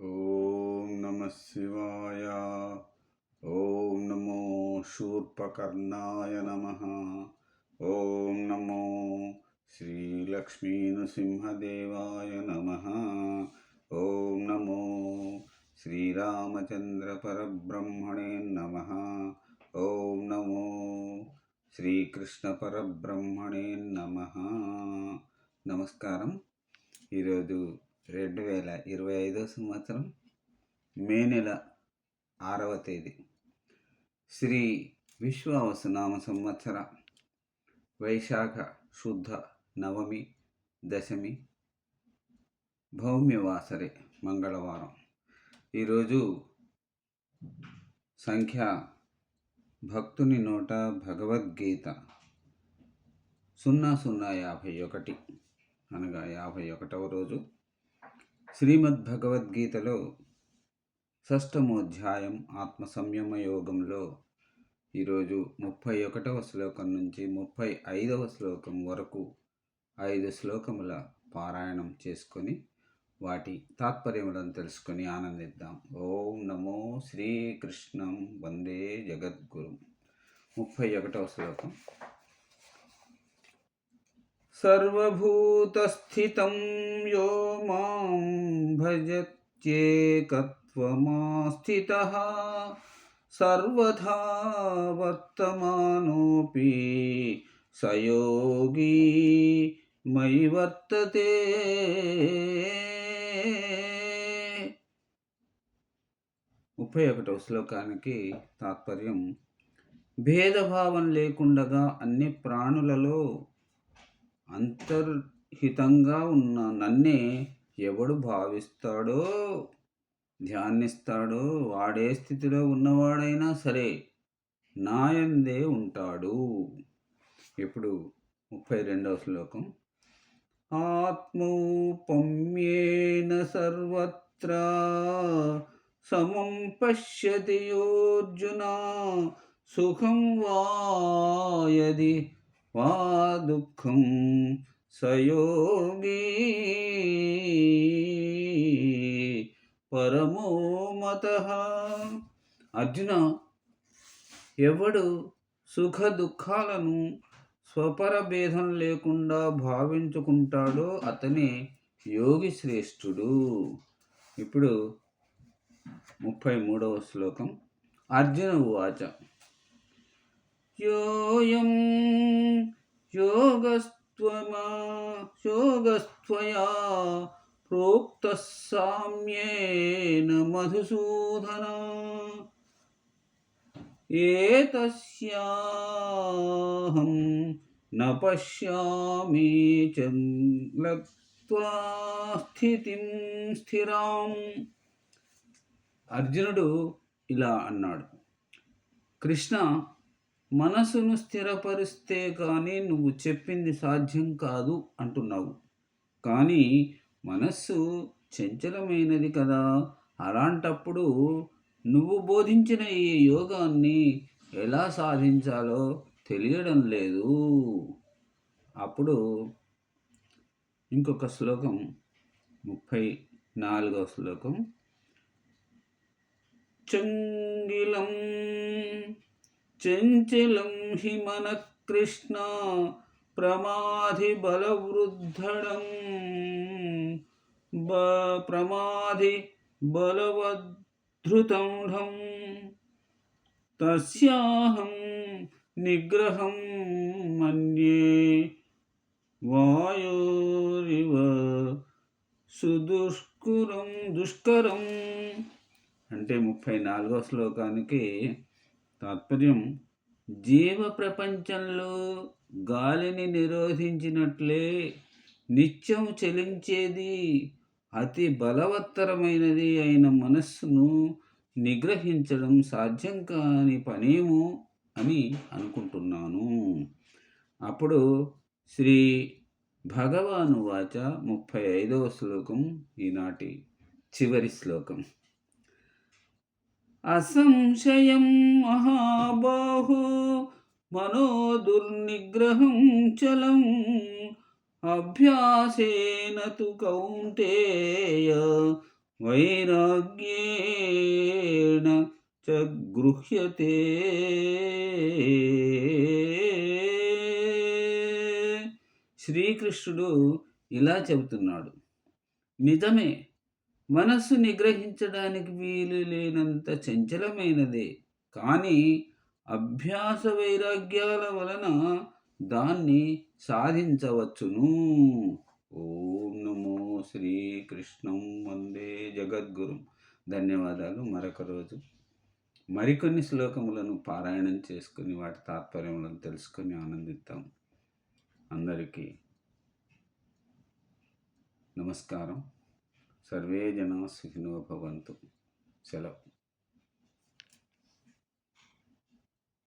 ఓం నమ శివాయ ఓం నమో శూర్పకర్ణాయ నమ ఓం నమో శ్రీలక్ష్మీనృసింహదేవాయ నమ ఓం నమో శ్రీరామచంద్రపరబ్రహ్మణే నమ ఓం నమో శ్రీకృష్ణపరబ్రహ్మణే నమ. నమస్కారం. ఈరోజు రెండు వేల ఇరవై ఐదో సంవత్సరం మే నెల ఆరవ తేదీ. శ్రీ విశ్వావసునామ సంవత్సర వైశాఖ శుద్ధ నవమి దశమి భౌమ్యవాసరే మంగళవారం. ఈరోజు సంఖ్య భక్తుని నోట భగవద్గీత సున్నా సున్నా యాభై ఒకటి అనగా యాభై ఒకటవ రోజు శ్రీమద్ భగవద్గీతలో షష్టమోధ్యాయం ఆత్మ సంయమ యోగంలో ఈరోజు ముప్పై ఒకటవ శ్లోకం నుంచి ముప్పై ఐదవ శ్లోకం వరకు ఐదు శ్లోకముల పారాయణం చేసుకొని వాటి తాత్పర్యములను తెలుసుకొని ఆనందిద్దాం. ఓం నమో శ్రీకృష్ణం వందే జగద్గురు. ముప్పై ఒకటవ శ్లోకం. సర్వభూతస్థితం యో మాం భజత్యేకత్వమాస్థితः సర్వథా వర్తమానోపి సయోగీ మయి వర్తతే ముప్పై ఒకటవ శ్లోకానికి తాత్పర్యం భేదభావం లేకుండగా అన్ని ప్రాణులలో అంతర్ హితంగా ఉన్న నన్నే ఎవడు భావిస్తాడో ధ్యానిస్తాడో వాడే స్థితిలో ఉన్నవాడైనా సరే నాయందే ఉంటాడు. ఇప్పుడు ముప్పై రెండవ శ్లోకం. ఆత్మౌపమ్యేన సర్వత్రా సమం పశ్యతి యోర్జున సుఖం వాయది వా దుఃఖం సయోగి పరమోమత అర్జున ఎవడు సుఖ దుఃఖాలను స్వపరభేదం లేకుండా భావించుకుంటాడో అతనే యోగి శ్రేష్ఠుడు. ఇప్పుడు ముప్పై మూడవ శ్లోకం. అర్జున ఉవాచ. యోయం యోగస్ మధుసూదన ఏత్యాహం న పశ్యామి స్థితి స్థిరాం. అర్జునుడు ఇలా అన్నాడు కృష్ణ మనసును స్థిరపరిస్తే కానీ నువ్వు చెప్పింది సాధ్యం కాదు అంటున్నావు. కానీ మనస్సు చంచలమైనది కదా. అలాంటప్పుడు నువ్వు బోధించిన ఈ యోగాన్ని ఎలా సాధించాలో తెలియడం లేదు. అప్పుడు ఇంకొక శ్లోకం ముప్పై నాలుగవ శ్లోకం. చంగిలం చంచలం హి మన కృష్ణ ప్రమాధి బలవృద్ధడం బ ప్రమాధి బలవద్ధృతౌఢం తస్యాహం నిగ్రహం మన్యే వాయోరివ సుదుష్కురం దుష్కరం అంటే ముప్పై నాలుగో శ్లోకానికి తాత్పర్యం జీవ ప్రపంచంలో గాలిని నిరోధించినట్లే నిత్యం చెలించేది అతి బలవత్తరమైనది అయిన మనస్సును నిగ్రహించడం సాధ్యం కాని పనేమో అని అనుకుంటున్నాను. అప్పుడు శ్రీ భగవాను వాచ ముప్పై ఐదవ శ్లోకం ఈనాటి చివరి శ్లోకం. అసంశయం మహాబాహో మనో దుర్నిగ్రహం చలం అభ్యాసేన తు కౌంతేయ వైరాగ్యేణ చ గృహ్యతే శ్రీకృష్ణుడు ఇలా చెబుతున్నాడు. నిజమే మనస్సు నిగ్రహించడానికి వీలు లేనంత చంచలమైనదే కానీ అభ్యాస వైరాగ్యాల వలన దాన్ని సాధించవచ్చును. ఓం నమో శ్రీకృష్ణం వందే జగద్గురు. ధన్యవాదాలు. మరొక రోజు మరికొన్ని శ్లోకములను పారాయణం చేసుకుని వాటి తాత్పర్యములను తెలుసుకొని ఆనందిద్దాం. అందరికీ నమస్కారం. సర్వే జనా సుఖినో భవంతు. సెలవు.